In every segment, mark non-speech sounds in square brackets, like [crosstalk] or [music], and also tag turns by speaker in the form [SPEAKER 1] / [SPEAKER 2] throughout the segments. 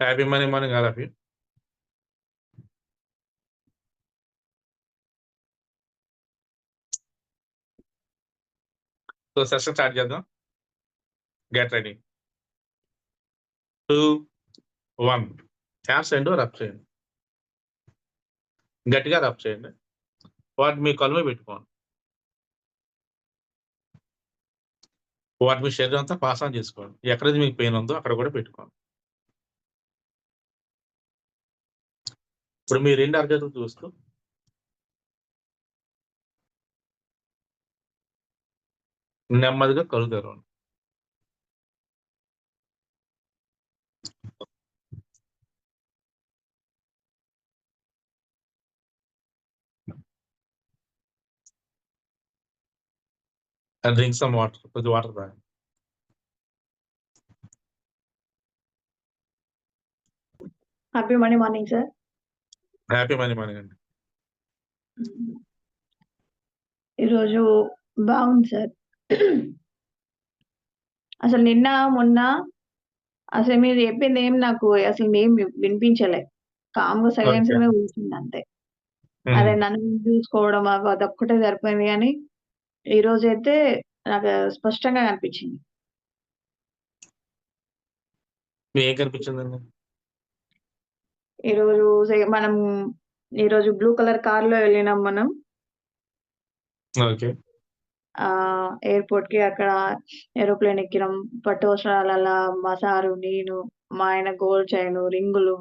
[SPEAKER 1] Happy morning morning all of you. So session start చేద్దాం. Get ready. 2, 1 hands రెండు rub చేయండి. గట్టిగా rub చేయండి. వాటిని మీ కళ్ళు పెట్టుకోండి. వాటి మీ శరీరం అంతా పాస్ ఆన్ చేసుకోండి. ఎక్కడైతే మీకు పెయిన్ ఉందో అక్కడ కూడా పెట్టుకోండి. ఇప్పుడు మీ రెండు అరచేతులు చూస్తూ నెమ్మదిగా కళ్ళు తెరవండి. And drink some water. కొద్దిగా వాటర్ తాగండి.
[SPEAKER 2] Happy morning morning sir.
[SPEAKER 1] Happy morning అండి.
[SPEAKER 2] ఈరోజు బాగుంది సార్. అసలు నిన్న, మొన్న అసలు మీరు చెప్పింది ఏం నాకు అసలు ఏం వినిపించలే. కామ్‌గా సైలెన్స్‌గానే కూర్చున్నా అంతే. అదే. నన్ను చూసుకోవడం అవి అదొక్కటే సరిపోయింది గానీ, ఈరోజైతే నాకు స్పష్టంగా కనిపించింది.
[SPEAKER 1] మీకేం కనిపించిందండి?
[SPEAKER 2] ఈరోజు మనం ఈరోజు బ్లూ కలర్ కార్‌లో వెళ్ళినాం మనం.
[SPEAKER 1] ఓకే.
[SPEAKER 2] ఆహ్, ఎయిర్‌పోర్ట్‌కి అక్కడ ఏరోప్లేన్ ఎక్కినాం. పట్టు వస్త్రాలల్ల మా సారు, నేను, మా ఆయన గోల్డ్ చైను, రింగులు.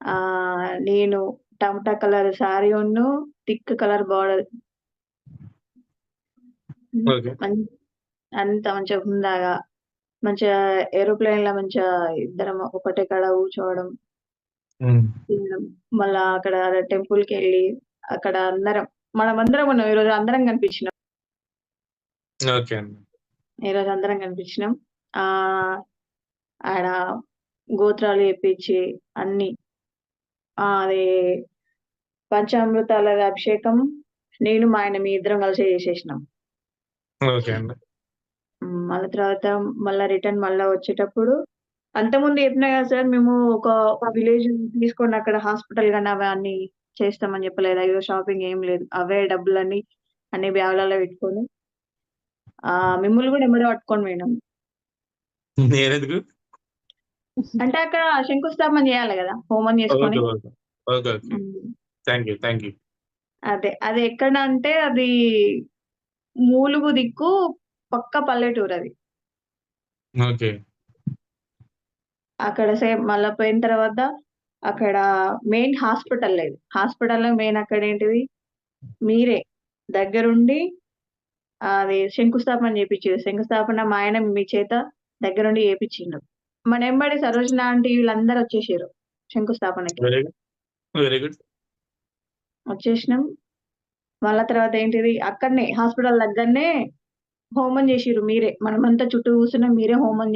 [SPEAKER 2] ఆహ్, నేను టమాటా కలర్ సారీను, థిక్ కలర్ బార్డర్.
[SPEAKER 1] ఓకే.
[SPEAKER 2] అంత మంచిగా హుందాగా, మంచిగా ఏరోప్లేన్‌లో మంచిగా ఇద్దరం ఒకటే కాడ కూర్చోవడం.
[SPEAKER 1] హ్మ్.
[SPEAKER 2] తినడం. మళ్ళా అక్కడ టెంపుల్‌కెళ్ళి అక్కడ అందరం మనమందరం ఉన్నాం. ఈరోజు అందరం కనిపించినాం.
[SPEAKER 1] ఓకే అండి.
[SPEAKER 2] ఈరోజు అందరం కనిపించినాం. ఆహ్, ఆడ గోత్రాలు చెప్పించి అన్నీ. ఆ! అది పంచామృతాల అభిషేకం నేను, మా ఆయన మీ ఇద్దరం కలిసే చేసేసినాం.
[SPEAKER 1] ఓకే అండి.
[SPEAKER 2] మళ్ళా తర్వాత మళ్ళా రిటర్న్ మళ్ళా వచ్చేటప్పుడు అంతకుముందు చెప్పినా కదా సార్ మేము ఒక విలేజ్ తీసుకొని అక్కడ హాస్పిటల్ గాని అవన్నీ చేస్తామని చెప్పలేదా? అయ్యో! షాపింగ్ ఏం లేదు. అవే డబ్బులన్నీ అన్ని బ్యాగులలో పెట్టుకొని మిమ్మల్ని కూడా ఎమ్మటే పట్టుకొని పోయినాం.
[SPEAKER 1] నేనెందుకు?
[SPEAKER 2] అంటే అక్కడ శంకుస్థాపన చేయాలి కదా! హోమం చేసుకొని.
[SPEAKER 1] యూ. యూ.
[SPEAKER 2] అదే. అది ఎక్కడ అంటే అది మూలుగు దిక్కు పక్కా పల్లెటూరది.
[SPEAKER 1] ఓకే.
[SPEAKER 2] అక్కడ సేమ్ మళ్ళా పోయిన తర్వాత అక్కడ మెయిన్ హాస్పిటల్ లేదు. హాస్పిటల్‌లో మెయిన్ అక్కడేంటిది మీరే దగ్గరుండి అది శంకుస్థాపన చేపిచ్చిర్రు. శంకుస్థాపన మా ఆయన మీ చేత దగ్గరుండి చేపిచ్చిండు. మన ఎంబడి సరోజిని ఆంటీ వీళ్ళందరూ వచ్చేసిర్రు శంకుస్థాపనకి.
[SPEAKER 1] Very good. Very good.
[SPEAKER 2] వచ్చేసినాం. మళ్ళా తర్వాత ఏంటిది అక్కడనే హాస్పిటల్ దగ్గరనే హోమం చేసిర్రు మీరే. మనమంతా చుట్టూ కూర్చున్నాం. మీరే హోమం.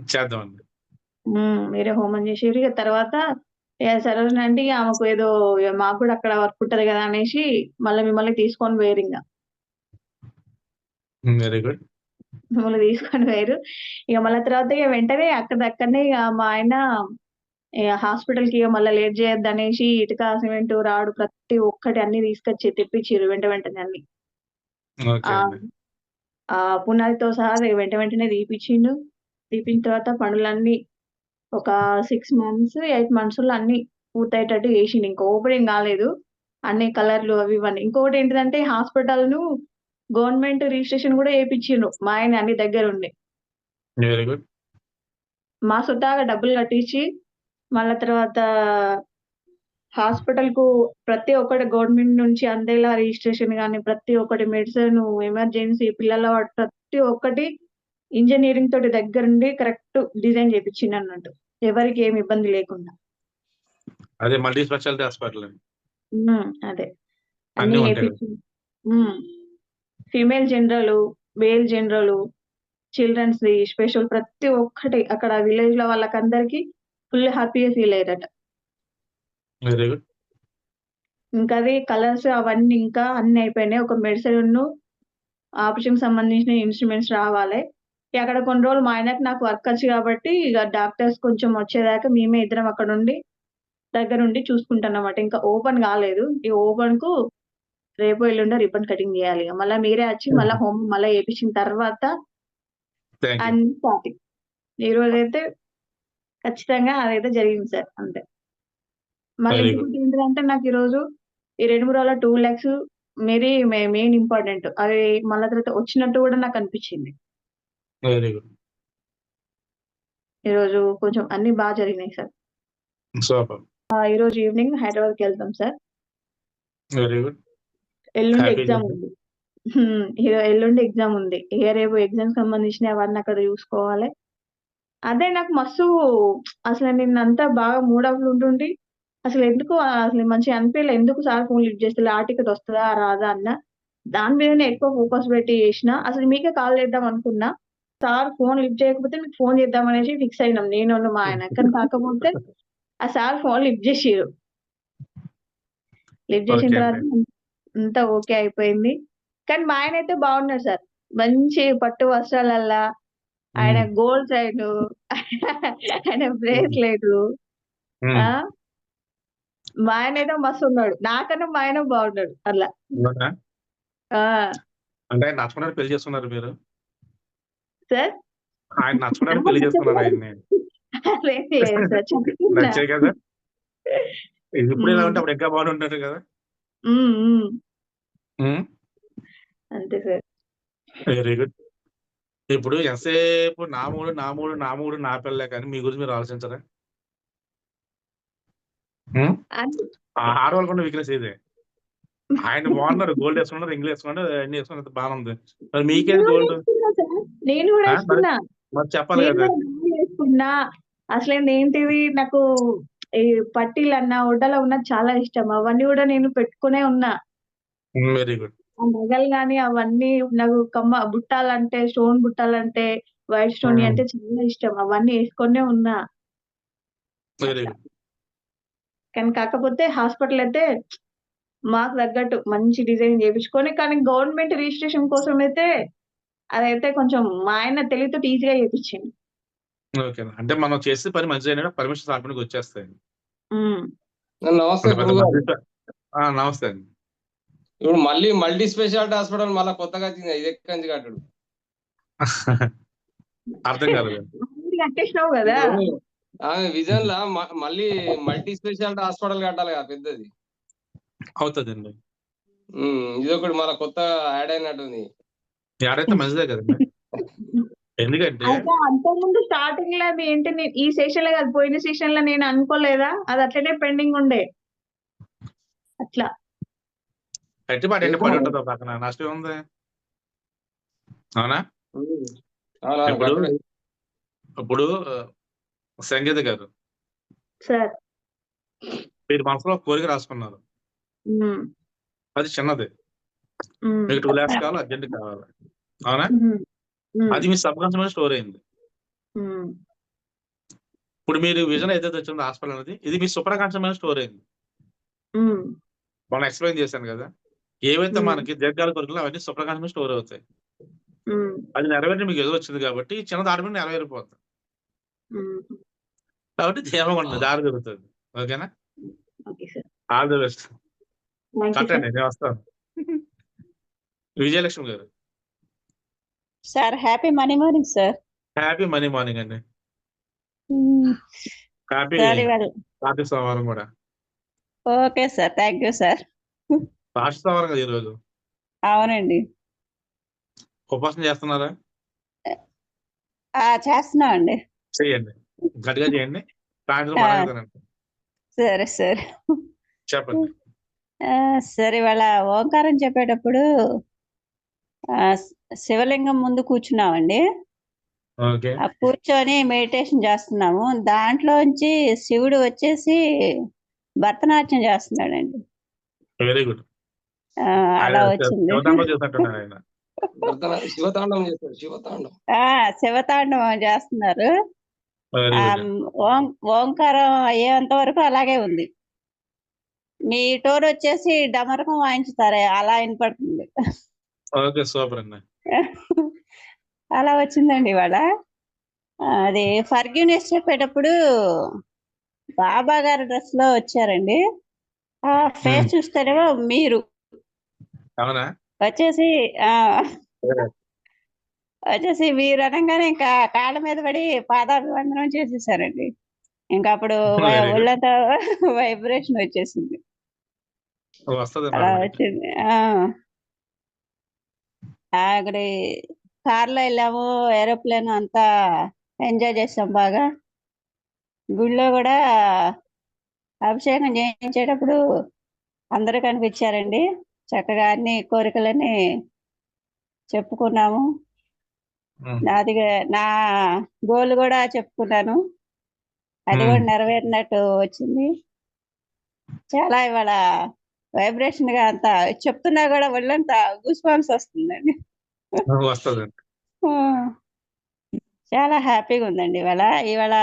[SPEAKER 1] చేద్దామండి.
[SPEAKER 2] హ్మ్. మీరే హోమం చేసిర్రు. ఇగ తర్వాత సరోజిని ఇగ ఆమెకు ఏదో మాకు కూడా అక్కడ వర్క్ ఉంటది కదా! అనేసి మళ్ళా మిమ్మల్ని తీసుకొని పోయిర్రింగ.
[SPEAKER 1] హ్మ్. Very good.
[SPEAKER 2] మిమ్మల్ని తీసుకొని పోయిర్రు. ఇగ మళ్ళా తర్వాత ఇగ వెంటనే అక్కడిదక్కడనే ఇగ మా ఆయన ఇగ హాస్పిటల్‌కి ఇగ మళ్ళా లేట్ చేయొద్దనేసి ఇటుక, సిమెంటు, రాడ్ ప్రతి ఒక్కటి అన్నీ తీసుకొచ్చి తెప్పిచ్చిర్రు వెంట వెంటనే అన్నీ.
[SPEAKER 1] ఓకే
[SPEAKER 2] ఆ!
[SPEAKER 1] అండి.
[SPEAKER 2] ఆ పునాదితో సహా వెంట వెంటనే తీపిచ్చిండు. తీపిన తర్వాత పనులన్నీ ఒక 6 మంత్స్, 8 మంత్స్‌లో అన్నీ పూర్తయ్యేటట్టు చేసిండు. ఇంకా ఓపెనింగ్ కాలేదు. అన్ని కలర్‌లు అవి ఇవన్నీ. ఇంకొకటి ఏంటిదంటే హాస్పిటల్‌ను గవర్నమెంట్ రిజిస్ట్రేషన్ కూడా చేపిచ్చిండ్రు. మా ఆయన అన్ని దగ్గరుండి.
[SPEAKER 1] Very good.
[SPEAKER 2] మా సొంతగా డబ్బులు కట్టించి మళ్ళా తర్వాత హాస్పిటల్‌కు ప్రతి ఒక్కటి గవర్నమెంట్ నుంచి అందేలా రిజిస్ట్రేషన్ గాని, ప్రతి ఒక్కటి మెడిసిను, ఎమర్జెన్సీ, పిల్లల ప్రతి ఒక్కటి ఇంజినీరింగ్ తోటి దగ్గరుండి కరెక్ట్ డిజైన్ చేపిచ్చిండన్నట్టు. ఎవరికీ ఏమి ఇబ్బంది లేకుండా.
[SPEAKER 1] అదే మల్టీ స్పెషాలిటీ హాస్పిటల్.
[SPEAKER 2] అదే.
[SPEAKER 1] అన్నీ.
[SPEAKER 2] ఫీమేల్ జనరలు, మేల్ జనరలు, చిల్డ్రన్స్‌ది స్పెషల్ ప్రతి ఒక్కటి అక్కడ విలేజ్‌లో వాళ్ళకందరికి ఫుల్ హ్యాపీగా ఫీల్ అయ్యారట.
[SPEAKER 1] Very good.
[SPEAKER 2] ఇంకా అది కలర్స్ అవన్నీ ఇంకా అన్నీ అయిపోయినాయి. ఒక మెడిసిను ఆపరేషన్‌కి సంబంధించిన ఇన్‌స్ట్రుమెంట్స్ రావాలే. అక్కడ కొన్ని రోజులు మా ఆయనకి నాకు వర్క్ వచ్చు కాబట్టి ఇక డాక్టర్స్ కొంచెం వచ్చేదాకా మేమే ఇద్దరం అక్కడ ఉండి దగ్గరుండి చూసుకుంటానమాట ఇంకా ఓపెన్ కాలేదు ఈ ఓపెన్కు రేపు ఎల్లుండో రిబ్బన్ కటింగ్ చేయాలి మళ్ళీ మీరే వచ్చి మళ్ళీ హోమ్ మళ్ళీ చేపించిన తర్వాత అన్ని స్టార్టింగ్ ఈ రోజు అయితే ఖచ్చితంగా అదైతే జరిగింది సార్ అంతే. మళ్ళీ ఇంకొకటి ఏంటంటే నాకు ఈ రోజు ఈ రెండు మూడు రోజుల టూ ల్యాక్స్ మెరీ మెయిన్ ఇంపార్టెంట్. అవి మళ్ళీ తర్వాత వచ్చినట్టు కూడా నాకు అనిపించింది.
[SPEAKER 1] Very good.
[SPEAKER 2] ఈ రోజు కొంచెం అన్ని బాగా జరిగినాయి సార్.
[SPEAKER 1] సూపర్.
[SPEAKER 2] ఈ రోజు ఈవినింగ్ హైదరాబాద్కి వెళ్తాం సార్.
[SPEAKER 1] Very good.
[SPEAKER 2] ఎల్లుండి ఎగ్జామ్. ఉంది. ఎల్లుండి ఎగ్జామ్ ఉంది. ఇక రేపు ఎగ్జామ్ సంబంధించిన అవన్నీ అక్కడ చూసుకోవాలి. అదే నాకు మస్తు అసలు నేను అంతా బాగా మూడ్ ఆఫ్ ఉంటుండి అసలు ఎందుకు అసలు మంచిగా అనిపించలే ఎందుకు సార్ ఫోన్ లిఫ్ట్ చేస్తే ఆ టికెట్ వస్తుందా? రాదా? అన్న దాని మీదనే ఎక్కువ ఫోకస్ పెట్టి చేసిన. అసలు మీకే కాల్ చేద్దాం అనుకున్నా. సార్ ఫోన్ లిఫ్ట్ చేయకపోతే మీకు ఫోన్ చేద్దాం అనేసి ఫిక్స్ అయినాం. నేను మా ఆయన కానీ కాకపోతే ఆ సార్ ఫోన్ లిఫ్ట్ చేసిరు లిఫ్ట్ చేసిన తర్వాత అంతా ఓకే అయిపోయింది. కానీ మా ఆయన అయితే బాగున్నాడు సార్. మంచి పట్టు వస్త్రాలల్లా ఆయన గోల్డ్ సైడ్ ఆయన బ్రేస్లెట్. ఆ? మా ఆయన అయితే మస్తు ఉన్నాడు. నాకన్నా మా ఆయన బాగున్నాడు. అట్లా.
[SPEAKER 1] అంటే ఆయన నచ్చకుండా పెళ్ళి చేసుకున్నారు మీరు?
[SPEAKER 2] సార్?
[SPEAKER 1] ఆయన నచ్చకుండా పెళ్ళి చేసుకున్నారు ఆయన్ని. నచ్చే కదా? ఇప్పుడు ఇలా. ఉంటే అప్పుడు ఇంకా బాగుంటారు కదా.
[SPEAKER 2] అంతే సార్.
[SPEAKER 1] వెరీ గుడ్ ఇప్పుడు ఎంతసేపు నా మూడు నా మూడు నా మూడు నా పిల్లలే కానీ మీ గురించి మీరు ఆలోచించరా? ఆడవాళ్ళు కూడా వీక్నెస్ ఇదే. ఆయన బాగున్నారు గోల్డ్ వేసుకున్నారు ఇంగ్లీష్ వేసుకున్నారు అన్ని వేసుకున్నారు బాగానే ఉంది మరి మీకేది
[SPEAKER 2] నేను
[SPEAKER 1] గోల్డ్.
[SPEAKER 2] నేను కూడా
[SPEAKER 1] మరి- చెప్పాలి
[SPEAKER 2] నేను
[SPEAKER 1] కదా.
[SPEAKER 2] అసలు ఏంటిది నాకు ఈ పట్టీలు అన్న ఒడ్డలో ఉన్న చాలా ఇష్టం. అవన్నీ కూడా నేను పెట్టుకునే ఉన్నా.
[SPEAKER 1] Very good.
[SPEAKER 2] నగలు కానీ అవన్నీ నాకు కమ్మ బుట్టాలంటే స్టోన్ బుట్టాలంటే వైట్ స్టోన్. అంటే చాలా ఇష్టం. అవన్నీ వేసుకొనే ఉన్నా.
[SPEAKER 1] వెరీ గుడ్
[SPEAKER 2] కానీ కాకపోతే హాస్పిటల్ అయితే మాకు తగ్గట్టు మంచి డిజైన్ చేయించుకొని కానీ గవర్నమెంట్ రిజిస్ట్రేషన్ కోసం అయితే అదైతే కొంచెం మా ఆయన తెలివితో ఈజీగా చేయించింది
[SPEAKER 1] ఓకే అంటే మనం చేసే పని మంచిగా పర్మిషన్ వచ్చేస్తాయి
[SPEAKER 3] నమస్తే
[SPEAKER 1] పెద్ద ఆ, నమస్తే అండి.
[SPEAKER 3] ఇప్పుడు మళ్ళీ మల్టీ స్పెషాలిటీ హాస్పిటల్ మళ్ళీ కొత్తగా వచ్చింది ఇది ఎక్కంచి కట్టడు.
[SPEAKER 1] అర్థం కాలేదు.
[SPEAKER 2] కదా.
[SPEAKER 3] ఇప్పుడు ఆమె విజన్ లా మళ్ళీ మల్టీ స్పెషాలిటీ హాస్పిటల్ కట్టాలి కదా పెద్దది.
[SPEAKER 1] అవుతుందండి.
[SPEAKER 3] ఒకటి మళ్ళీ కొత్త యాడ్ అయినట్టుంది.
[SPEAKER 1] ఎవరైతే మంచిదే కదండి. ఎందుకంటే
[SPEAKER 2] అయితే అంతకుముందు స్టార్టింగ్లో అది ఏంటి నేను ఈ సెషన్లో కాదు పోయిన సెషన్లో నేను అనుకోలేదా? అది అట్లనే పెండింగ్ ఉండే. అట్లా.
[SPEAKER 1] ఎట్టి పాటు ఎండి పడి ఉంటుంది పక్కన. నష్టం ఉంది. అవునా? ఇప్పుడు. ఇప్పుడు సంగీత గారు.
[SPEAKER 2] సార్.
[SPEAKER 1] మీరు మనసులో ఒక కోరిక రాసుకున్నారు. అది చిన్నది. మీకు టూ ల్యాక్స్ కావాలి అర్జెంట్ కావాలి. అవునా? అది మీ సబ్ కాన్షియస్ స్టోర్ అయింది. ఇప్పుడు మీరు విజన్ ఏదైతే వచ్చిందో హాస్పిటల్ అనేది ఇది మీ సూపర్ కాన్షియస్ స్టోర్ అయింది. మనం ఎక్స్ప్లెయిన్ చేశాను కదా. ఏవైతే. మనకి దీర్ఘాల కొరకులు అవన్నీ కాన్షియస్ స్టోర్ అవుతాయి. అది నెరవేరి మీకు ఏదో వచ్చింది కాబట్టి చిన్న దారి మీద నెరవేరిపోతుంది. కాబట్టి ధీమగా ఉంటుంది దారి దొరుకుతుంది ఓకేనా?
[SPEAKER 2] Okay sir.
[SPEAKER 1] All the best కట్టండి నేను వస్తాను. Vijayalakshmi garu.
[SPEAKER 4] Sir happy money morning sir.
[SPEAKER 1] Happy money morning అండి. హ్యాపీ కార్తీక సోమవారం కూడా.
[SPEAKER 4] Okay sir thank you sir.
[SPEAKER 1] కదా ఈరోజు
[SPEAKER 4] అవునండి.
[SPEAKER 1] ఉపవాసం చేస్తున్నారా?
[SPEAKER 4] చేస్తున్నాం అండి.
[SPEAKER 1] చేయండి. గట్టిగా చేయండి. సాయంత్రం
[SPEAKER 4] సరే సరే.
[SPEAKER 1] చెప్పండి.
[SPEAKER 4] సరే ఇవాళ ఓంకారం చెప్పేటప్పుడు శివలింగం ముందు కూర్చున్నామండి. కూర్చొని మెడిటేషన్ చేస్తున్నాము. దాంట్లోంచి శివుడు వచ్చేసి భరతనాట్యం చేస్తున్నాడండి.
[SPEAKER 1] Very good.
[SPEAKER 4] అలా వచ్చింది.
[SPEAKER 1] శివతాండవం
[SPEAKER 4] చేస్తున్నారు. ఓంకారం అయ్యేంత వరకు అలాగే ఉంది. మీ టోన్ వచ్చేసి డమరకం వాయించుతారే అలా వినపడుతుంది. [laughs] అలా వచ్చిందండి ఇవాళ. అది ఫర్గ్యూనెస్ చెప్పేటప్పుడు బాబా గారి డ్రెస్లో వచ్చారండి. ఆ ఫేస్ చూస్తేనేమో మీరు.
[SPEAKER 1] అవునా?
[SPEAKER 4] వచ్చేసి ఆ వచ్చేసి మీరు అనగానే ఇంకా కాళ్ళ మీద పడి పాదాభివందనం చేసేసారండి. ఇంకా అప్పుడు. [laughs] ఒళ్ళంతా [laughs] వైబ్రేషన్ వచ్చేసింది. అలా వచ్చింది. అక్కడ కార్లో వెళ్ళాము ఏరోప్లేన్ అంతా ఎంజాయ్ చేసాం బాగా. గుళ్ళో కూడా అభిషేకం చేయించేటప్పుడు అందరూ కనిపించారండి. చక్కగా అన్ని కోరికలని చెప్పుకున్నాము. నాది నా గోల్ కూడా చెప్పుకున్నాను. అది కూడా. నెరవేరినట్టు వచ్చింది. చాలా ఇవాళ వైబ్రేషన్గా అంత చెప్తున్నా కూడా ఒళ్ళంతా గూస్ వస్తుందండి. చాలా హ్యాపీగా ఉందండి ఇవాళ. ఇవాళ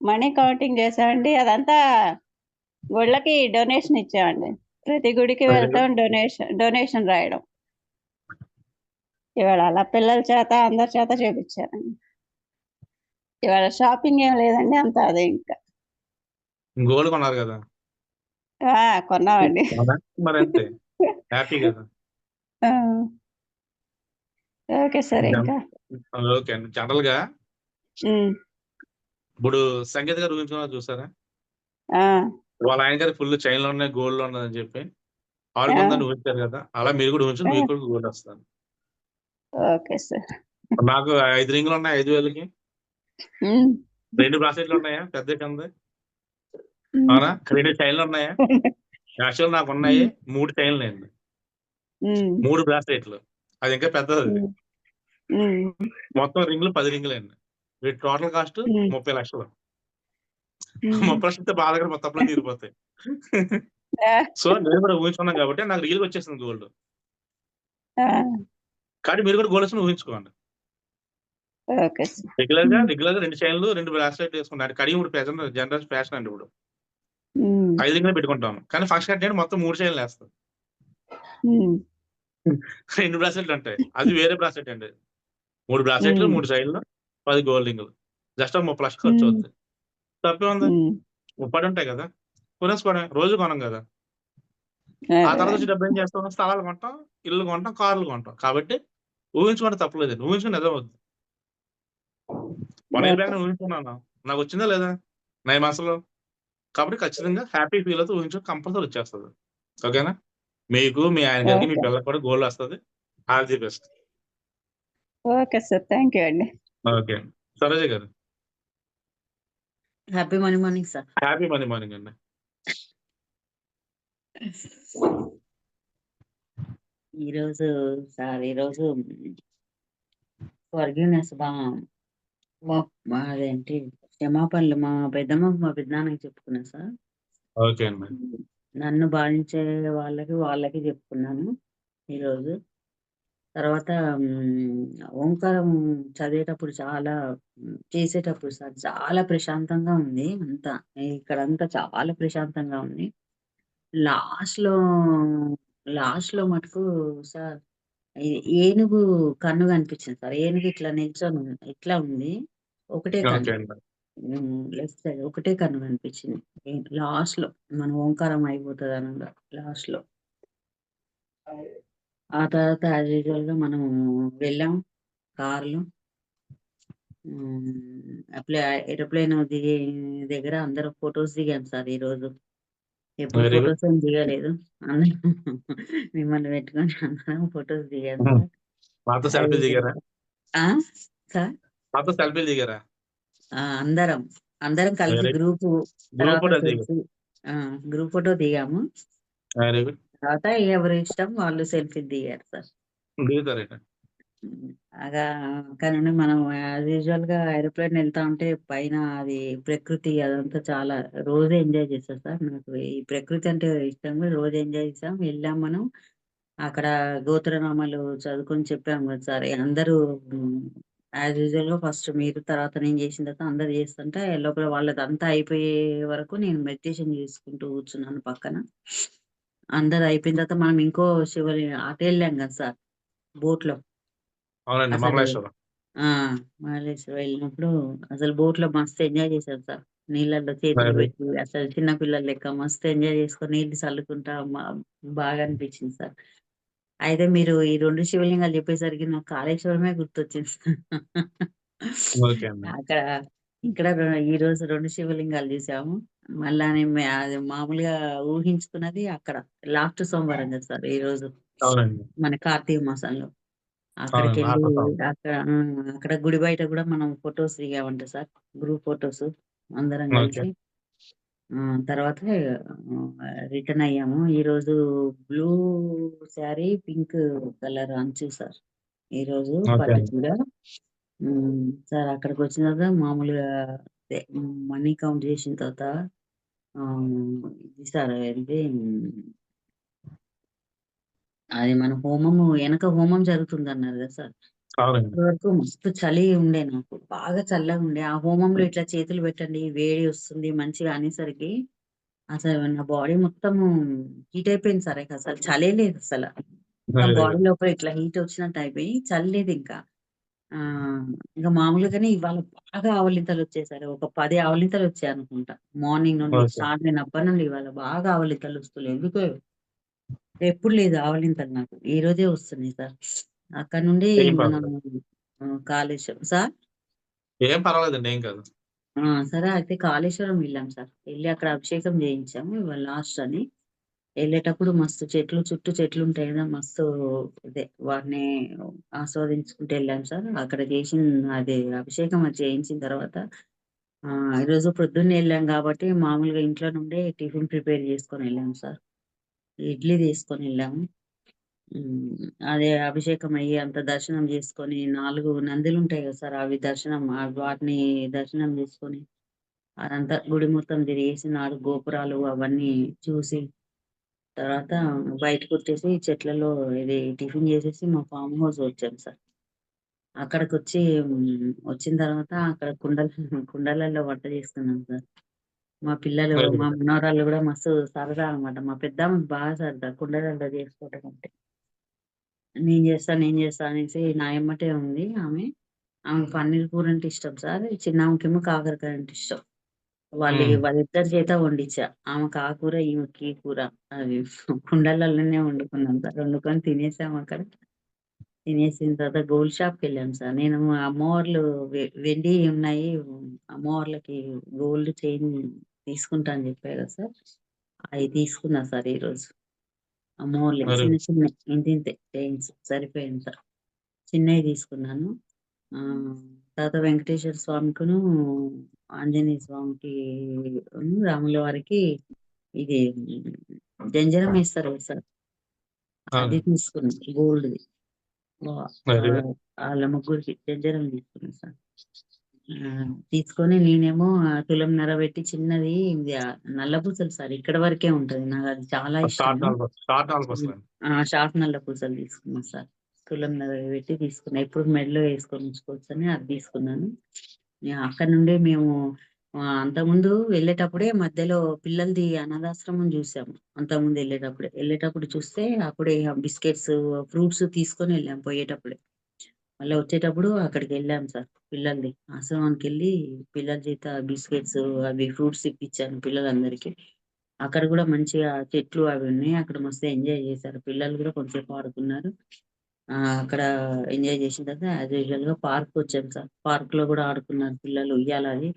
[SPEAKER 4] మనీ కౌంటింగ్ చేసామండి. అదంతా గుళ్ళకి డొనేషన్ ఇచ్చామండి. ప్రతి గుడికి వెళ్తాం డొనేషన్ డొనేషన్ రాయడం. ఇవాళ అలా పిల్లల చేత అందరి చేత చేపించారండి. ఇవాళ షాపింగ్ ఏం లేదండి అంత అదే ఇంకా.
[SPEAKER 1] గోల్డ్ కొన్నారు కదా.
[SPEAKER 4] ఆ, కొన్నామండి.
[SPEAKER 1] హ్యాపీ కదా.
[SPEAKER 4] ఓకే సార్ ఇంకా.
[SPEAKER 1] ఓకే అండి.
[SPEAKER 4] జనరల్గా
[SPEAKER 1] ఇప్పుడు సంగీత గారు ఊహించుకున్నారు చూసారా?
[SPEAKER 4] ఆ,
[SPEAKER 1] వాళ్ళ ఆయన గారి ఫుల్ చైన్లు ఉన్నాయి గోల్డ్ ఉన్నదని చెప్పి ఆవిడ ఉందని ఊహించారు కదా. అలా మీరు కూడా ఊహించండి మీకు కూడా గోల్డ్ వస్తుంది
[SPEAKER 4] ఓకే సార్.
[SPEAKER 1] నాకు ఐదు రింగులు ఉన్నాయి ఐదు వేలకి. రెండు బ్రాస్లెట్లు ఉన్నాయా? పెద్ద కింద. అవునా? రెండు చైన్లు ఉన్నాయా? యాక్చువల్ నాకు ఉన్నాయి మూడు చైన్లు అండి.
[SPEAKER 4] ఉమ్,
[SPEAKER 1] మూడు బ్రాస్లెట్లు అది ఇంకా పెద్దది మొత్తం రింగులు పది రింగులు అండి. వీటి టోటల్ కాస్ట్. ముప్పై లక్షలు.
[SPEAKER 4] ఉమ్.
[SPEAKER 1] ముప్పై లక్షలు బాగా దగ్గర మొత్తం అప్పుడే తీరిపోతాయి సో నేను కూడా ఊహించుకున్నాను కాబట్టి నాకు రియల్గా వచ్చేసింది గోల్డ్ కానీ మీరు కూడా గోల్డ్ వచ్చి ఊహించుకోండి. రెగ్యులర్గా. రెగ్యులర్గా రెండు చైన్లు రెండు బ్రాస్లెట్ వేసుకుంటాను కడిగి ఇప్పుడు ప్రెసెంట్ జనరల్ ఫ్యాషన్ అండి ఇప్పుడు. ఐదు రింగులు పెట్టుకుంటాం కానీ ఫంక్షన్ అంటే మొత్తం మూడు చైన్లు వేస్తాం. రెండు బ్రాస్లెట్లు ఉంటాయి. అది వేరే బ్రాస్లెట్ అండి. మూడు బ్రాస్లెట్లు. మూడు చైన్లు పది గోల్డ్ రింగులు. జస్ట్ ముప్పై లక్షలు ఖర్చు. అవుతుంది తప్పే ఉంది. ముప్పై ఉంటాయి కదా. కొనేసుకోవడం రోజు కొనం కదా. ఆ తర్వాత వచ్చి డబ్బు ఏం చేస్తాం? స్థలాలు కొంటాం ఇల్లు కొంటాం కార్లు కొంటాం. కాబట్టి ఊహించుకుంటే తప్పలేదు ఊహించుకుని నిజం అవుతుంది. ఇయర్ బ్యాక్ నేను ఊహించుకున్నాను? నాకు వచ్చిందా లేదా? నైన్ మంత్స్లో. కాబట్టి ఖచ్చితంగా హ్యాపీ ఫీల్ అవుతూ ఊహించుకుని కంపల్సరీ వచ్చేస్తుంది. ఓకేనా? మీకు మీ ఆయన గారికి మీ. పిల్లలకు కూడా గోల్డ్ వస్తుంది. All the best.
[SPEAKER 4] Okay sir. Thank you అండి.
[SPEAKER 1] Okay. Saroja garu.
[SPEAKER 5] Happy morning morning sir
[SPEAKER 1] happy money morning అండి
[SPEAKER 5] ఈరోజు సార్ ఈరోజు ఫర్గివ్నెస్ బా మా- అదేంటి క్షమాపణలు మా పెద్దమ్మకు మా పెద్దనాన్నకి చెప్పుకున్నా సార్.
[SPEAKER 1] ఓకే అండి
[SPEAKER 5] నన్ను బాధించే వాళ్ళకి వాళ్ళకి చెప్పుకున్నాను ఈరోజు తర్వాత ఓంకారం చదివేటప్పుడు చాలా చేసేటప్పుడు సార్ చాలా ప్రశాంతంగా ఉంది అంతా. ఇక్కడంతా చాలా ప్రశాంతంగా ఉంది. లాస్ట్లో లాస్ట్లో మటుకు సార్ ఏనుగు కన్ను కనిపించింది సార్. ఏనుగు ఇట్లా నిల్చొని ఇట్లా ఉంది. ఒకటే కన్ను. లెఫ్ట్ సైడ్ ఒకటే కన్ను కనిపించింది లాస్ట్లో మన ఓంకారం అయిపోతుంది అనగా లాస్ట్లో ఆ తర్వాత యాజ్ యూజువల్గా మనం వెళ్ళాం కార్లు. అప్లై ఏరోప్లేన్ దిగే దగ్గర అందరం ఫొటోస్ దిగాం సార్ ఈ రోజు ఎప్పుడు. ఫొటోస్ ఏం దిగలేదు. అందరం [laughs] మిమ్మల్ని పెట్టుకొని అందరం ఫొటోస్ దిగాం. సార్.
[SPEAKER 1] మాతో సెల్ఫీ దిగారా?
[SPEAKER 5] ఆ సార్?
[SPEAKER 1] మాతో సెల్ఫీ దిగారా?
[SPEAKER 5] ఆ, అందరం. అందరం కలిసి గ్రూప్
[SPEAKER 1] గ్రూప్ ఫోటో దిగారు
[SPEAKER 5] గ్రూప్ ఫోటో దిగాము. తర్వాత ఎవరి ఇష్టం వాళ్ళు సెల్ఫీ దిగారు సార్. అగా కానీ మనం యాజ్ యూజువల్గా ఏరోప్లేన్ వెళ్తా ఉంటే పైన అది ప్రకృతి అదంతా చాలా రోజు ఎంజాయ్ చేస్తాం సార్. నాకు ఈ ప్రకృతి అంటే ఇష్టం రోజు ఎంజాయ్ చేస్తాం. వెళ్ళాం మనం. అక్కడ గోత్రనామాలు చదువుకొని చెప్పాం కదా సార్. అందరూ యాజ్ యూజువల్గా ఫస్ట్ మీరు తర్వాత నేను చేసిన తర్వాత అందరు చేస్తుంటే లోపల వాళ్ళది అంతా అయిపోయే వరకు నేను మెడిటేషన్ చేసుకుంటూ కూర్చున్నాను పక్కన. అందరు అయిపోయిన తర్వాత మనం ఇంకో శివలి అటు వెళ్ళాం కదా సార్ బోట్లో
[SPEAKER 1] అవునండి మమలేశ్వరం
[SPEAKER 5] మలేషియా వెళ్ళినప్పుడు అసలు బోట్లో మస్తు ఎంజాయ్ చేశాం సార్. నీళ్ళల్లో చేతులు. పెట్టి అసలు చిన్న పిల్లల లెక్క మస్తు ఎంజాయ్ చేసుకొని నీళ్ళు చల్లుకుంటా బాగా అనిపించింది సార్. అయితే మీరు ఈ రెండు శివలింగాలు చెప్పేసరికి నాకు కాళేశ్వరమే గుర్తొచ్చింది
[SPEAKER 1] అండి.
[SPEAKER 5] అక్కడ ఇక్కడ ఈ రోజు రెండు శివలింగాలు చూసాము. మళ్ళా నేను అది మామూలుగా ఊహించుకున్నది అక్కడ. లాస్ట్ సోమవారం కదా సార్ ఈ రోజు మన కార్తీక మాసంలో. అక్కడికి వెళ్ళి అక్కడ అక్కడ గుడి బయట కూడా మనం ఫొటోస్ దిగామంట సార్ గ్రూప్ ఫొటోస్. అందరం కలిసి. తర్వాత రిటర్న్ అయ్యాము. ఈ రోజు బ్లూ శారీ పింక్ కలర్ అంచు సార్. ఈ రోజు ఉమ్, సార్ అక్కడికి వచ్చిన తర్వాత మామూలుగా మనీ కౌంట్ చేసిన తర్వాత ఇది సార్ అది మన హోమము వెనక హోమం జరుగుతుంది అన్నారు కదా సార్. వరకు మస్తు చలి ఉండే నాకు. బాగా చల్లగా ఉండే. ఆ హోమంలో ఇట్లా చేతులు పెట్టండి వేడి వస్తుంది మంచిగా అనేసరికి అసలు నా బాడీ మొత్తం హీట్ అయిపోయింది సార్. అసలు చలే లేదు అసలు. బాడీ లోపల ఇట్లా హీట్ వచ్చినట్టు అయిపోయి చలి లేదు ఇంకా. ఆ ఇంకా మామూలుగానే ఇవాళ బాగా ఆవలింతలు వచ్చేసారు ఒక పది ఆవలింతలు వచ్చాయి అనుకుంటా మార్నింగ్ నుండి
[SPEAKER 1] ఓకే.
[SPEAKER 5] స్టార్ట్ అయినప్పటి నుండి ఇవాళ బాగా ఆవలింతలు వస్తున్నాయి ఎందుకో ఎప్పుడు లేదు ఆవలింతలు నాకు. ఈ రోజే వస్తున్నాయి సార్. అక్కడ నుండి
[SPEAKER 1] ఏం
[SPEAKER 5] మనం
[SPEAKER 1] పర్వాలేదు
[SPEAKER 5] ఆ, కాళేశ్వరం సార్?
[SPEAKER 1] ఏం పర్వాలేదండి ఏం కాదు.
[SPEAKER 5] ఆ, సరే అయితే కాళేశ్వరం వెళ్ళాం సార్. వెళ్ళి అక్కడ అభిషేకం చేయించాము ఇవాళ లాస్ట్ అని. వెళ్ళేటప్పుడు మస్తు చెట్లు చుట్టూ చెట్లు ఉంటాయి కదా మస్తు ఇదే వాటిని ఆస్వాదించుకుంటూ వెళ్ళాం సార్. అక్కడ చేసిన అది అభిషేకం అది చేయించిన తర్వాత ఆ ఈరోజు పొద్దున్నే వెళ్ళాం కాబట్టి మామూలుగా ఇంట్లో నుండే టిఫిన్ ప్రిపేర్ చేసుకొని వెళ్ళాం సార్. ఇడ్లీ తీసుకొని వెళ్ళాము అదే అభిషేకం అయ్యి అంత దర్శనం చేసుకొని నాలుగు నందులు ఉంటాయి కదా సార్ అవి దర్శనం వాటిని దర్శనం చేసుకొని అదంతా గుడి మొత్తం తిరిగేసి నాలుగు గోపురాలు అవన్నీ చూసి తర్వాత బయటకు వచ్చేసి చెట్లలో ఇది టిఫిన్ చేసేసి మా ఫామ్ హౌస్ వచ్చాం సార్. అక్కడికి వచ్చి వచ్చిన తర్వాత అక్కడ కుండల కుండలలో వంట చేసుకున్నాం సార్. మా పిల్లలు మా
[SPEAKER 1] గుడ్
[SPEAKER 5] మనవరాళ్ళు కూడా మస్తు సరదా అనమాట మా పెద్దమ్మకి బాగా సరదా కుండలలో చేసుకోవటం అంటే. నేను చేస్తా నేను చేస్తా అనేసి నా ఎమ్మటే ఉంది ఆమె. ఆమె పన్నీర్ కూర అంటే ఇష్టం సార్. చిన్న ఆమెకేమో కాకరకాయ అంటే ఇష్టం. వాళ్ళు వాళ్ళిద్దరి చేత వండించా ఆమెకు ఆ కూర ఈమెకి ఈ కూర అది కుండలలోనే వండుకున్నాం సార్. వండుకొని తినేసాం అక్కడ. తినేసిన తర్వాత గోల్డ్ షాప్కి వెళ్ళాం సార్. నేను అమ్మవార్లు వెండి ఉన్నాయి. అమ్మవార్లకి గోల్డ్ చైన్ తీసుకుంటా అని చెప్పా కదా సార్. అవి తీసుకున్నా సార్ ఈరోజు. అమ్మవార్లు
[SPEAKER 1] వెరీ
[SPEAKER 5] చిన్న చిన్న ఇంతింతే చైన్స్ సరిపోయింది సార్ చిన్నవి తీసుకున్నాను. ఆ తర్వాత వెంకటేశ్వర స్వామికిను ఆంజనేయ స్వామికి రాముల వారికి ఇది జంజరం వేస్తారు సార్. అది తీసుకున్నాను గోల్డ్ది.
[SPEAKER 1] వెరీ గుడ్
[SPEAKER 5] వాళ్ళ ముగ్గురికి జంజరం తీసుకున్నాను సార్. తీసుకొని నేనేమో తులం నర పెట్టి చిన్నది ఇది ఆ నల్ల పూసలు సార్ ఇక్కడ వరకే ఉంటది. నాకు అది చాలా ఆ షార్ట్ నల్ల పూసలు తీసుకున్నా సార్. తులం నర పెట్టి తీసుకున్నా. ఎప్పుడు మెడలో వేసుకొని ఉంచుకోవచ్చు అని అది తీసుకున్నాను. అక్కడ నుండి మేము అంతకుముందు వెళ్ళేటప్పుడే మధ్యలో పిల్లలది అనాథాశ్రమం చూసాము. అంతకుముందు వెళ్ళేటప్పుడే. వెళ్ళేటప్పుడు చూస్తే అప్పుడే బిస్కెట్స్ ఫ్రూట్స్ తీసుకొని వెళ్ళాం పోయేటప్పుడే. మళ్ళీ వచ్చేటప్పుడు అక్కడికి వెళ్ళాం సార్ పిల్లలది. ఆశ్రమానికి వెళ్ళి పిల్లల చేత బిస్కెట్స్ అవి ఫ్రూట్స్ ఇప్పించాను పిల్లలందరికీ. అక్కడ కూడా మంచిగా చెట్లు అవి ఉన్నాయి. అక్కడ మస్తు ఎంజాయ్ చేశారు. పిల్లలు కూడా కొంచెంసేపు ఆడుకున్నారు. అక్కడ ఎంజాయ్ చేసిన తర్వాత యాజ్ యూజువల్గా పార్క్ వచ్చాం సార్. పార్క్లో కూడా ఆడుకున్నారు పిల్లలు ఉయ్యాల అది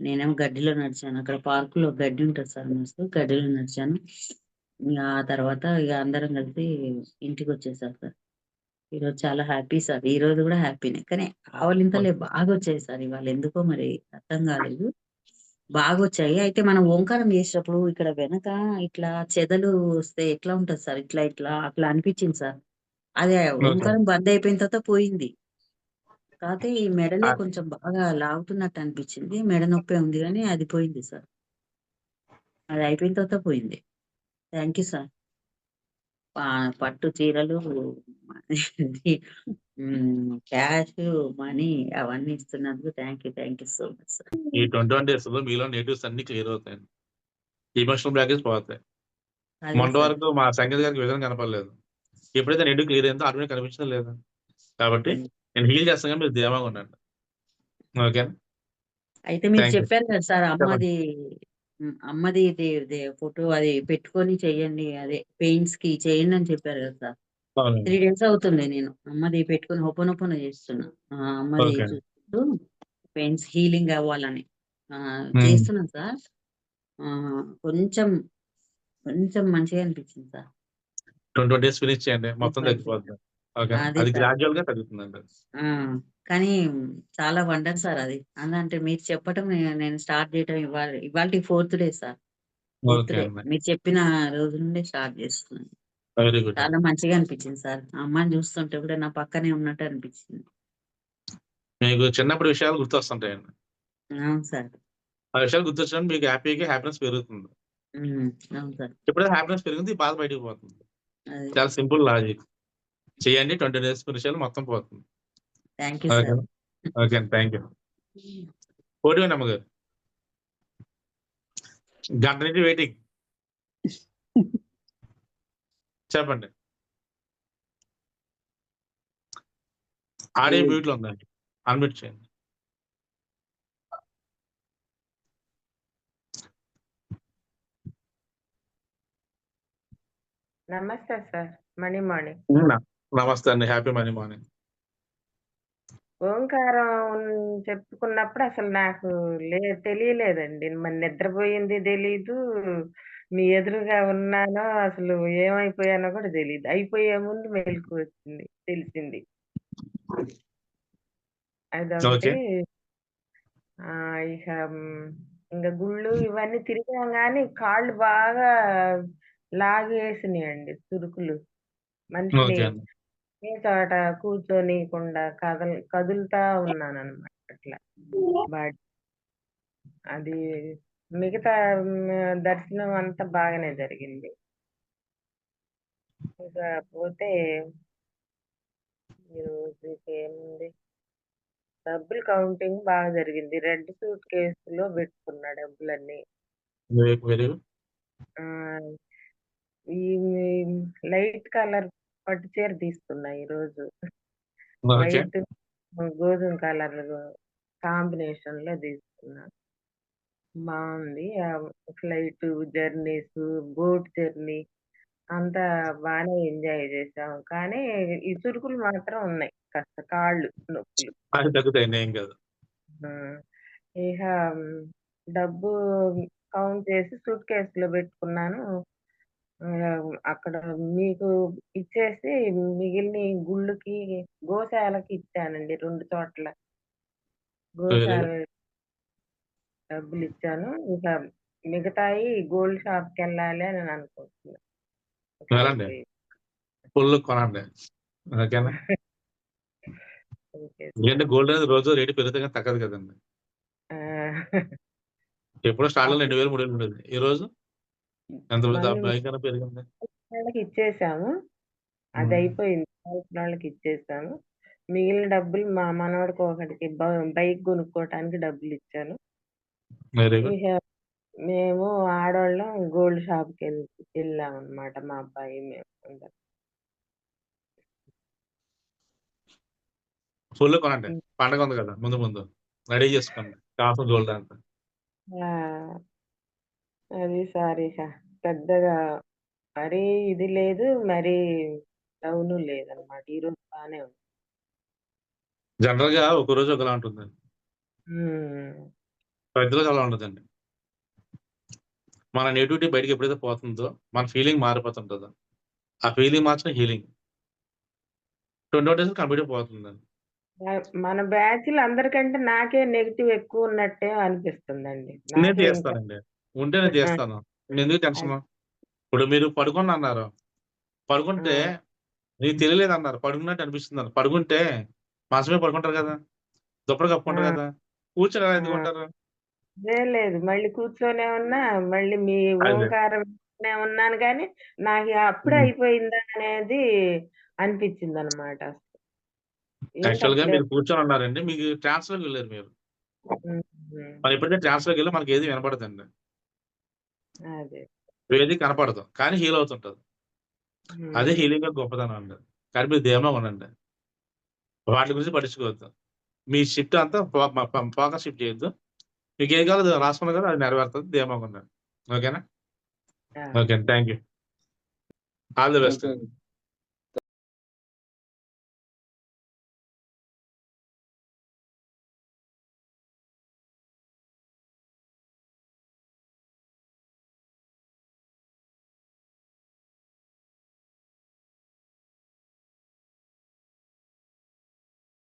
[SPEAKER 5] నేనేమో గడ్డిలో నడిచాను. అక్కడ పార్క్లో గడ్డి ఉంటుంది సార్ మస్తు గడ్డిలో నడిచాను. ఆ తర్వాత ఇక అందరం కలిసి ఇంటికి వచ్చేసారు సార్. ఈరోజు చాలా హ్యాపీ సార్. ఈ రోజు కూడా హ్యాపీనే కానీ ఆవలింతలే బాగా వచ్చాయి సార్ ఇవాళ. ఎందుకో మరి అర్థం కాలేదు. బాగా వచ్చాయి. అయితే మనం ఓంకారం చేసేటప్పుడు ఇక్కడ వెనక ఇట్లా చెదలు వస్తే ఎట్లా ఉంటది సార్? ఇట్లా ఇట్లా అట్లా అనిపించింది సార్. అదే
[SPEAKER 1] ఓకే.
[SPEAKER 5] ఓంకారం బంద్ అయిపోయిన తర్వాత పోయింది. కాకపోతే ఈ మెడలే కొంచెం బాగా లాగుతున్నట్టు అనిపించింది. మెడ నొప్పి ఉంది కానీ అది పోయింది సార్. అది అయిపోయిన తర్వాత పోయింది. Thank you sir. పట్టు చీరలు క్యాష్ మనీ అవన్నీ ఇస్తున్నందుకు thank you thank you so much sir.
[SPEAKER 1] ఈ ట్వంటీ వన్ డేస్లో మీలో నెగిటివ్స్ అన్ని క్లియర్ అవుతాయి ఇమోషనల్ బ్లాకేజ్ పోతాయి. మొన్న వరకు మా సంగీత గారికి విధంగా కనపడలేదు. ఎప్పుడైతే నెగిటివ్ క్లియర్ అయిందో ఆటోమేటిక్ కనిపించడం లేదు. కాబట్టి నేను హీల్ చేస్తాను మీరు ధీమాగా ఉండండి ఓకే
[SPEAKER 5] అయితే మీరు చెప్పారు కదా సార్ అమ్మది అమ్మది ఇది ఫోటో అది పెట్టుకొని చెయ్యండి అదే పెయిన్స్కి చేయండి అని చెప్పారు కదా సార్. త్రీ డేస్ అవుతుంది నేను. అమ్మది పెట్టుకొని హోపనొప్పన చేస్తున్నా. అమ్మది చూస్తూ పెయిన్స్ హీలింగ్ అవ్వాలని. ఆ,
[SPEAKER 1] ఉమ్.
[SPEAKER 5] చేస్తున్నాను సార్. కొంచెం కొంచెం మంచిగా అనిపించింది సార్.
[SPEAKER 1] ట్వంటీ డేస్ ఫినిష్ చేయండి. మొత్తం తగ్గిపోతుంది ఓకే.
[SPEAKER 5] అదే
[SPEAKER 1] గ్రాడ్యువల్గా తగ్గుతుందండి
[SPEAKER 5] కానీ చాలా వండర్ సార్ అది. అంటే మీరు చెప్పటం నేను స్టార్ట్ చేయటం ఇవాళ ఇవాళ ఫోర్త్ డే సార్. మీరు. చెప్పిన రోజు నుండి స్టార్ట్ చేస్తున్నాను. చాలా మంచిగా అనిపించింది సార్. ఆ అమ్మాయిని చూస్తుంటే కూడా నా పక్కనే ఉన్నట్టు అనిపించింది.
[SPEAKER 1] మీకు చిన్నప్పుడు విషయాలు గుర్తొస్తుంటాయండి.
[SPEAKER 5] అవును సార్.
[SPEAKER 1] ఆ విషయాలు గుర్తొచ్చినప్పుడు మీకు హ్యాపీగా హ్యాపీనెస్ పెరుగుతుంది.
[SPEAKER 5] అవును సార్.
[SPEAKER 1] ఎప్పుడైతే హ్యాపీనెస్ పెరిగింది ఈ బాధ బయటకు పోతుంది. చాలా సింపుల్ లాజిక్. చేయండి ట్వంటీ డేస్ విషయాలు మొత్తం పోతుంది. Okay.
[SPEAKER 5] Sir.
[SPEAKER 1] Okay thank you. కోటి అమ్మగారు గంట నుంచి వెయిటింగ్. చెప్పండి. ఆడియో మ్యూట్లో ఉందండి. అన్మ్యూట్ చేయండి.
[SPEAKER 6] నమస్తే సార్ మనీ మార్నింగ్.
[SPEAKER 1] నమస్తే అండి హ్యాపీ మనీ మార్నింగ్.
[SPEAKER 6] ఓంకారం చెప్పుకున్నప్పుడు అసలు నాకు లే తెలియలేదండి. మరి నిద్రపోయింది తెలీదు. మీ ఎదురుగా ఉన్నానో అసలు ఏమైపోయానో కూడా తెలియదు అయిపోయే ముందు మెలకు వచ్చింది తెలిసింది. అదొకటి. ఇక ఇంకా గుళ్ళు ఇవన్నీ తిరిగాం కానీ కాళ్ళు బాగా లాగేసినాయండి చురుకులు. మనిషిని
[SPEAKER 1] ఓకే అండి.
[SPEAKER 6] ఏ చోట కూర్చోనీయకుండా కదల్ కదులుతా ఉన్నాను అనమాట అట్లా బాడీ అది మిగతా మ్, దర్శనం అంతా బాగానే జరిగింది. ఇక పోతే ఈరోజు ఏముంది డబ్బులు కౌంటింగ్ బాగా జరిగింది. రెడ్ సూట్ కేసులో పెట్టుకున్నా డబ్బులన్నీ.
[SPEAKER 1] వెరీ గుడ్
[SPEAKER 6] ఆ, ఈ లైట్ కలర్ పట్టు చీర తీసుకున్నా ఈరోజు.
[SPEAKER 1] ఓకే.
[SPEAKER 6] వైట్ గోధుమ కలర్ కాంబినేషన్లో తీసుకున్నా. బాగుంది. ఫ్లైట్ జర్నీస్ బోట్ జర్నీ అంతా బాగానే ఎంజాయ్ చేసాం కానీ ఈ చురుకులు మాత్రం ఉన్నాయి. కాస్త కాళ్ళు నొప్పులు. ఇక డబ్బు కౌంట్ చేసి సూట్ కేసులో పెట్టుకున్నాను. అక్కడ మీకు ఇచ్చేసి మిగిలిన గుళ్ళకి గోశాలకి ఇచ్చానండి రెండు చోట్ల. గోశాల డబ్బులు ఇచ్చాను. ఇక మిగతాయి గోల్డ్ షాప్కి వెళ్ళాలి అని
[SPEAKER 1] కొనండి. ఓకేనా?
[SPEAKER 6] ఓకే.
[SPEAKER 1] ఎందుకంటే గోల్డ్ అనేది రోజు రేటు పెరిగితే కానీ తగ్గదు కదండి.
[SPEAKER 6] ఆ,
[SPEAKER 1] ఎప్పుడో స్టార్ట్ రెండు వేలు మూడు వేలు ఉండేది. ఈ రోజు? ఎంత
[SPEAKER 6] మళ్ళీ
[SPEAKER 1] భయంకరంగా పెరిగింది.
[SPEAKER 6] వాళ్ళకి ఇచ్చేసాము. అది. అయిపోయింది కావాల్సిన వాళ్ళకి ఇచ్చేసాము. మిగిలిన డబ్బులు మా మనవడికి ఒకటికి బైక్ కొనుక్కోవటానికి డబ్బులు ఇచ్చాను.
[SPEAKER 1] Very good.
[SPEAKER 6] ఇక మేము ఆడవాళ్ళం గోల్డ్ షాప్కి వెళ్ళి వెళ్ళాం అనమాట మా అబ్బాయి మేము అందరం.
[SPEAKER 1] ఫుల్ కొనండి పండగ ఉంది కదా ముందు ముందు. రెడీ చేసుకోండి. కాఫీ గోల్డ్ అంతా.
[SPEAKER 6] ఆ, అది సారీ ఇక పెద్దగా మరీ ఇది లేదు మరీ డౌను లేదనమాట. ఈరోజు బాగానే ఉంది.
[SPEAKER 1] జనరల్గా ఒక రోజు ఒకలా ఉంటుంది
[SPEAKER 6] ఉమ్,
[SPEAKER 1] ప్రతిరోజు అలా ఉండదండి. మన నెగిటివిటీ బయటకి ఎప్పుడైతే పోతుందో మన ఫీలింగ్ మారిపోతుంటుందో. ఆ ఫీలింగ్ మాత్రం హీలింగ్. ట్వంటీ డేస్ కంప్లీట్ పోతుందండి.
[SPEAKER 6] మన- మన బ్యాచ్ అందరికంటే నాకే నెగిటివ్ ఎక్కువ ఉన్నట్టే అనిపిస్తుందండి.
[SPEAKER 1] నేను
[SPEAKER 6] నాకే ఇంకా
[SPEAKER 1] చేస్తానండి. ఉంటే నేను చేస్తాను. ఎందుకు టెన్షన్? ఇప్పుడు మీరు పడుకోండి అన్నారు పడుకుంటే. నీకు తెలియలేదు అన్నారు పడుకున్నట్టు అనిపిస్తుంది అన్నారు పడుకుంటే మనసమే పడుకుంటారు కదా. దుప్పటి కప్పుకుంటారు. కదా. కూర్చొని ఎలా ఎందుకు. ఉంటారు?
[SPEAKER 6] లేదు. మళ్ళీ కూర్చొనే ఉన్నా మళ్ళీ మీ. ఓంకారం ఉన్నాను కానీ నాకు అప్పుడే. అయిపోయిందా అనేది అనిపించింది అనమాట
[SPEAKER 1] యాక్చువల్గా మీరు కూర్చొని ఉన్నారండి. మీకు ట్రాన్స్ఫర్ వెళ్ళారు మీరు. మరి ఎప్పుడైతే ట్రాన్స్ఫర్ వెళ్ళి మనకి ఏది వినపడదండి.
[SPEAKER 6] అదే.
[SPEAKER 1] ఏది కనపడదు కానీ హీల్ అవుతుంటది. అదే హీలింగ్ గొప్పదనం అండి. కానీ మీరు ధీమా ఉండండి. వాటి గురించి పట్టించుకోవద్దు. మీ షిఫ్ట్ అంతా ఫోకస్ షిఫ్ట్ చేయొద్దు. మీకు ఏం కావాలో అది రాసుకున్నా కదా అది నెరవేరుతుంది ధీమాగా ఉండండి. ఓకేనా?
[SPEAKER 6] ఆ.
[SPEAKER 1] Okay thank you all the best.